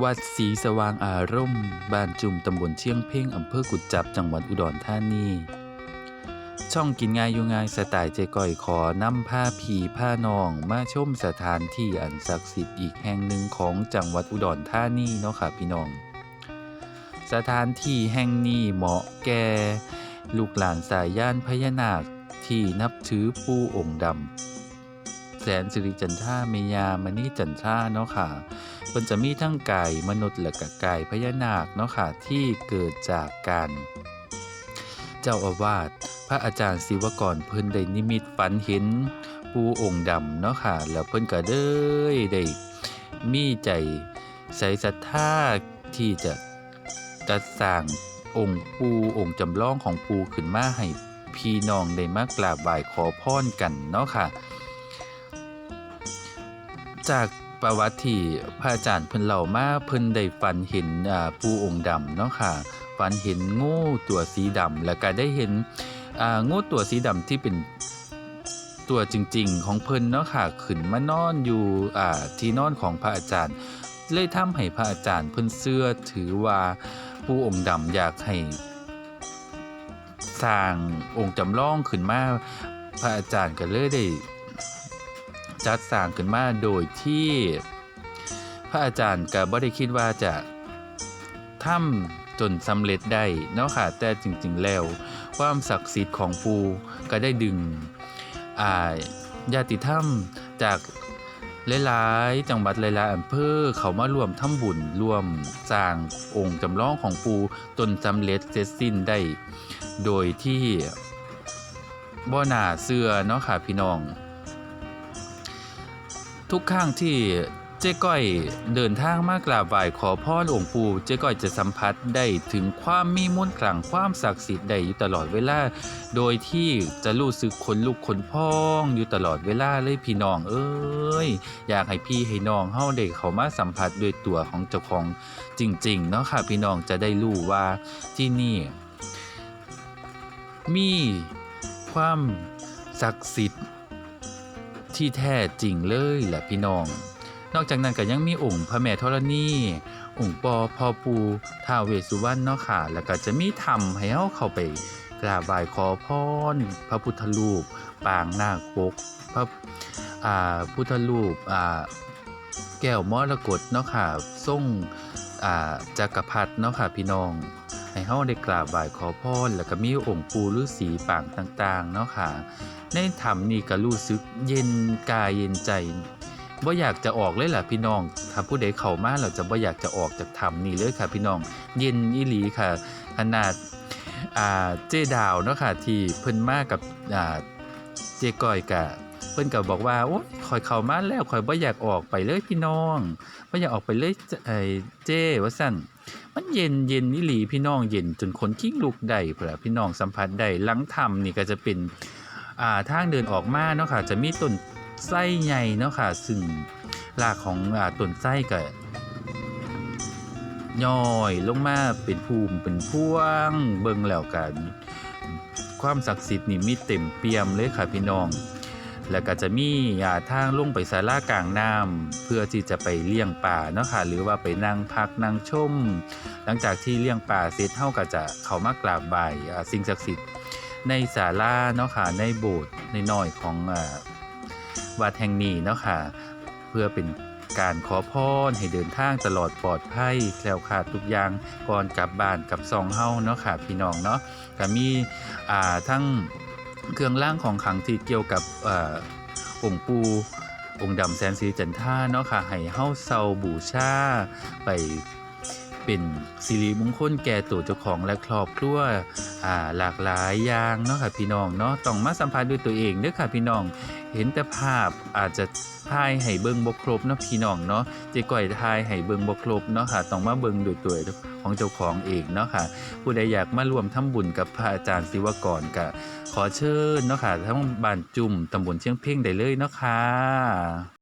วัดศรีสว่างอารมณ์บ้านจุ่มตำบลเชียงเพ่งอำเภอกุดจับจังหวัดอุดรธานีช่องกินง่ายอยู่ง่ายสไตล์เจก่อยขอนำผ้าผีผ้านอง มาชมสถานที่อันศักดิ์สิทธิ์อีกแห่งหนึ่งของจังหวัดอุดรธานีเนาะค่ะพี่น้อง สถานที่แห่งนี้เหมาะแก่ลูกหลานสายย่านพญานาคที่นับถือปู่องค์ดำแสนสิริจันท่าเมยามณีจันท่าเนาะค่ะ เพิ่นจะมีทั้งไก่มนุษย์และก็ไก่พญานาคเนาะค่ะที่เกิดจากการเจ้าอาวาสพระอาจารย์ศิวกรเพิ่นได้นิมิตฝันเห็นปูองค์ดำเนาะค่ะแล้วเพิ่นก็เด้ยได้มีใจใส่ศรัทธาที่จะจัดสร้างองค์ปูองค์จำลองของปูขึ้นมาให้พี่น้องได้มากราบไหว้ขอพรกันเนาะค่ะ จาก ประวัติที่พระอาจารย์เพิ่นเล่ามาเพิ่นได้ฝันเห็นอ่าปูองค์ดำเนาะค่ะฝันเห็นงูตัวสีดำแล้วก็ได้เห็นอ่างูตัวสีดำที่เป็นตัวจริง ๆ ของเพิ่นเนาะค่ะขึ้นมานอนอยู่อ่าที่นอนของพระอาจารย์เลยทำให้พระอาจารย์เพิ่นเชื่อถือว่าปูองค์ดำอยากให้สร้างองค์จำลองขึ้นมาพระอาจารย์ก็เลยได้ จัดสร้างขึ้นมาโดยที่ พระอาจารย์ก็บ่ได้คิดว่าจะทำจนสำเร็จได้เนาะค่ะแต่จริง ๆ แล้ว ความศักดิ์สิทธิ์ของปูก็ได้ดึงอ่าญาติธรรมจากหลายๆจังหวัดหลายๆอำเภอเขามาร่วมทำบุญร่วมสร้างองค์จำลองของปูจนสำเร็จเสร็จสิ้นได้ โดยที่บ่หน่าเชื่อเนาะค่ะพี่น้อง ทุกครั้งที่เจ๊ก้อยเดินทางมากราบไหว้ขอพรองค์ปู่เจ๊ก้อยจะสัมผัสได้ถึงความมีมนต์ขลังความศักดิ์สิทธิ์ได้อยู่ตลอดเวลา โดยที่จะรู้สึกขนลุกขนพองอยู่ตลอดเวลาเลยพี่น้องเอ้ยอยากให้พี่ให้น้องเฮาได้เขามาสัมผัสด้วยตัวของเจ้าของจริงๆเนาะค่ะพี่น้องจะได้รู้ว่าที่นี่ มีความศักดิ์สิทธิ์ ที่แท้จริงเลยแหละพี่น้อง นอกจากนั้นก็ยังมีองค์พระแม่ธรณีองค์ปอพ่อปูท้าวเวสสุวรรณเนาะค่ะ แล้วก็จะมีธรรมให้เฮาเข้าไปกราบไหว้ขอพรพระพุทธรูป ปางนาคปกพระอ่าพุทธรูปอ่าแก้วมรกตเนาะค่ะทรงอ่าจักรพรรดิเนาะค่ะพี่น้อง เฮาได้กราบไหว้ขอพรแล้วก็มีองค์ปู่ฤาษีปางต่างๆเนาะค่ะ ในถ้ำนี่ก็รู้สึกเย็นกายเย็นใจบ่อยากจะออกเลยล่ะพี่น้อง ถ้าผู้ใดเข้ามาเราจะบ่อยากจะออกจากถ้ำนี่เลยค่ะ พี่น้อง เย็นอีหลีค่ะ ขนาดอ่าเจดาวเนาะค่ะที่เพิ่นมากับอ่าเจก้อยกะ เพิ่นก็บอกว่าโอ้ยข่อยเข้ามาแล้วข่อยบ่อยากออกไปเลยพี่น้องบ่อยากออกไปเลยไอ้เจ้ว่าซั่นมันเย็นเย็นนี่หลีพี่น้องเย็นจนคนกิ้งลุกได้พุ่นล่ะพี่น้องสัมผัสได้หลังถ้ำนี่ก็จะเป็นอ่าทางเดินออกมาเนาะค่ะจะมีต้นไส้ใหญ่เนาะค่ะซึ่งรากของอ่าต้นไส้ก็ย่อยลงมาเป็นภูมิเป็นพวงเบิ่งแล้วกัน ความศักดิ์สิทธิ์นี่มีเต็มเปี่ยมเลยค่ะพี่น้อง แล้วก็จะมีาทางลงไปศาลากลางน้ำเพื่อที่จะไปเลี้ยงป่าเนาะค่ะหรือว่าไปนั่งพักนั่งชม หลังจากที่เลี้ยงป่าเสร็จเฮาก็จะเข้ามากราบไหว้สิ่งศักดิ์สิทธิ์ในศาลาเนาะค่ะในโบสถ์ในน้อยของอ่าวัดแห่งนี้เนาะค่ะเพื่อเป็นการขอพรให้เดินทางตลอดปลอดภัยแคล้วคลาดทุกอย่างก่อนกลับบ้านกับซองเฮาเนาะค่ะพี่น้องเนาะก็มีอ่าทั้ง เครื่องล่างของขังที่เกี่ยวกับอองค์ปูองค์ดำแสนสีจันท่าเนาะค่ะให้เฮาเซาบูชาไปเป็นสิริมงคลแก่ตัวเจ้าของและครอบครัวอ่าหลากหลายอย่างเนาะค่ะพี่น้องเนาะต้องมาสัมผัสด้วยตัวเองเด้อค่ะพี่น้อง เห็นแต่ภาพอาจจะทายให้เบิ่งบ่ครบเนาะพี่น้องเนาะเจ๊ก้อยทายให้เบิ่งบ่ครบเนาะค่ะต้องมาเบิ่งด้วยตัวของเจ้าของเองเนาะค่ะ ผู้ใดอยากมาร่วมทำบุญกับพระอาจารย์ศิวกรก็ขอเชิญเนาะค่ะทั้งบ้านจุ่มตำบลเชียงเพ่งได้เลยเนาะค่ะ